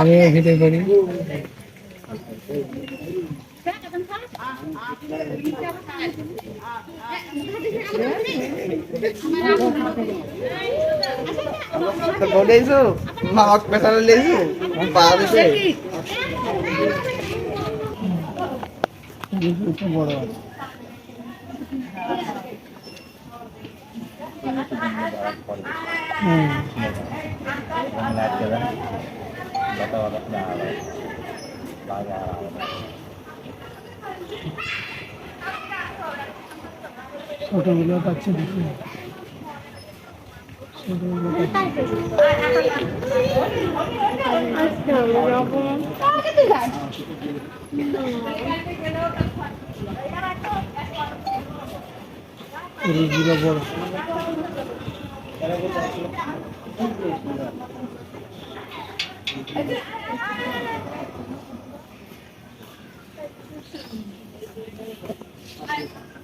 আমিও ভিডিও করি। মামাক পেছালে লেছো পা দিছে। বড় হুম ছোটগুলো পাচ্ছে দেখি ছোটগুলো পাচ্ছে রুগীরা বড় 哎，对，哎哎哎哎哎！哎，哎，哎，哎，哎，哎，哎，哎，哎